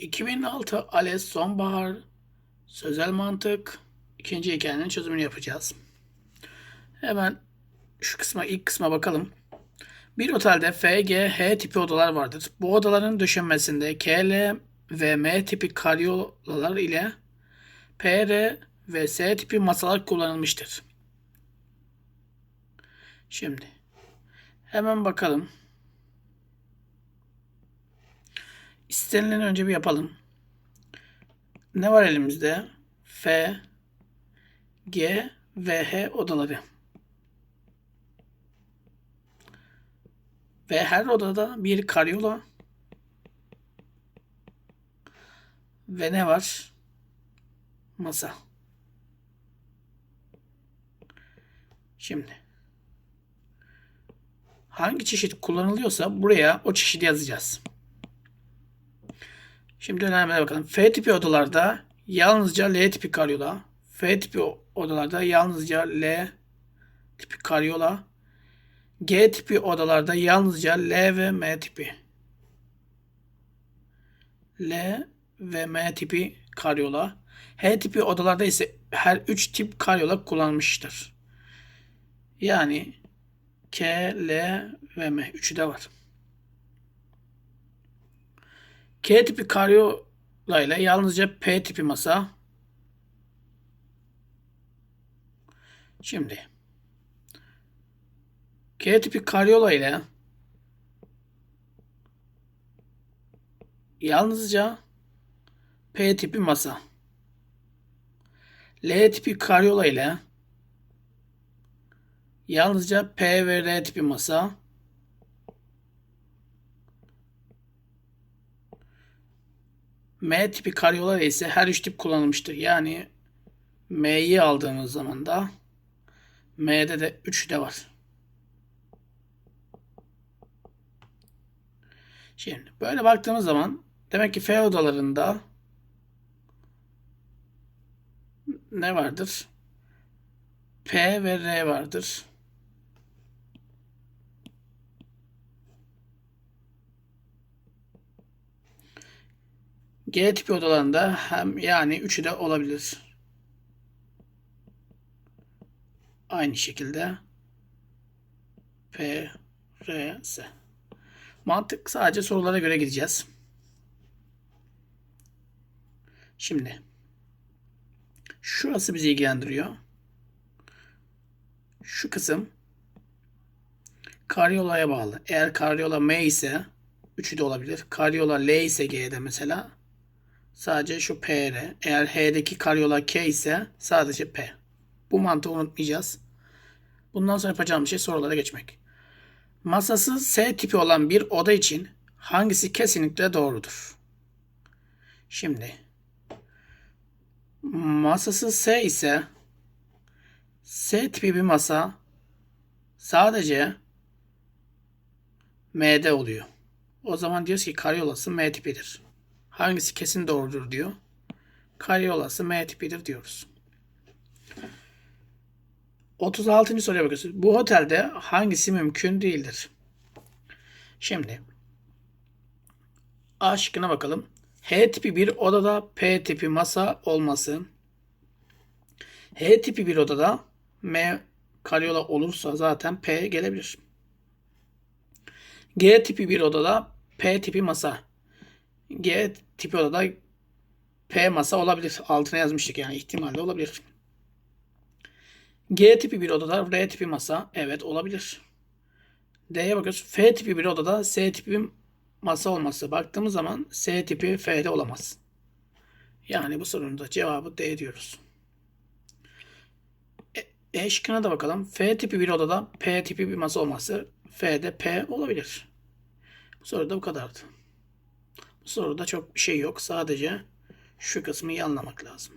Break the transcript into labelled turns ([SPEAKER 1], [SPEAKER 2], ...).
[SPEAKER 1] 2006 ALES Sonbahar Sözel Mantık ikinci hikayenin çözümünü yapacağız. Hemen şu kısma ilk kısma bakalım. Bir otelde F, G, H tipi odalar vardır. Bu odaların döşenmesinde K, L ve M tipi karyolalar ile P, R ve S tipi masalar kullanılmıştır. Şimdi hemen bakalım. İstenileni önce bir yapalım. Ne var elimizde? F, G ve H odaları. Ve her odada bir karyola ve ne var? Masa. Şimdi hangi çeşit kullanılıyorsa buraya o çeşidi yazacağız. Şimdi önermelere bakalım. F tipi odalarda yalnızca L tipi karyola. F tipi odalarda yalnızca L tipi karyola. G tipi odalarda yalnızca L ve M tipi. L ve M tipi karyola. H tipi odalarda ise her üç tip karyola kullanılmıştır. Yani K, L ve M. Üçü de var. K tipi karyola ile yalnızca P tipi masa. Şimdi K tipi karyola ile yalnızca P tipi masa. L tipi karyola ile yalnızca P ve R tipi masa. M tipi karyola ise her üç tip kullanılmıştır. Yani M'yi aldığımız zaman da M'de de 3 de var. Şimdi böyle baktığımız zaman demek ki F odalarında ne vardır? P ve R vardır. G tipi odalarında hem yani üçü de olabilir. Aynı şekilde P, R, S. Mantık sadece sorulara göre gideceğiz. Şimdi şurası bizi ilgilendiriyor. Şu kısım karyolaya bağlı. Eğer karyola M ise üçü de olabilir. Karyola L ise G'de mesela sadece şu PR. Eğer H'deki karyola K ise sadece P. Bu mantığı unutmayacağız. Bundan sonra yapacağım şey sorulara geçmek. Masası S tipi olan bir oda için hangisi kesinlikle doğrudur? Şimdi masası S ise S tipi bir masa sadece M'de oluyor. O zaman diyoruz ki karyolası M tipidir. Hangisi kesin doğrudur diyor. Karyolası M tipidir diyoruz. 36. soruya bakıyoruz. Bu otelde hangisi mümkün değildir? Şimdi A şıkkına bakalım. H tipi bir odada P tipi masa olması. H tipi bir odada M karyola olursa zaten P gelebilir. G tipi bir odada P tipi masa. G tipi odada P masa olabilir. Altına yazmıştık yani ihtimalle olabilir. G tipi bir odada R tipi masa. Evet olabilir. D'ye bakıyoruz. F tipi bir odada S tipi masa olması. Baktığımız zaman S tipi F'de olamaz. Yani bu sorunun da cevabı D diyoruz. E, e şıkkına da bakalım. F tipi bir odada P tipi bir masa olması. F'de P olabilir. Bu soruda bu kadardı. Bu soruda çok bir şey yok. Sadece şu kısmı iyi anlamak lazım.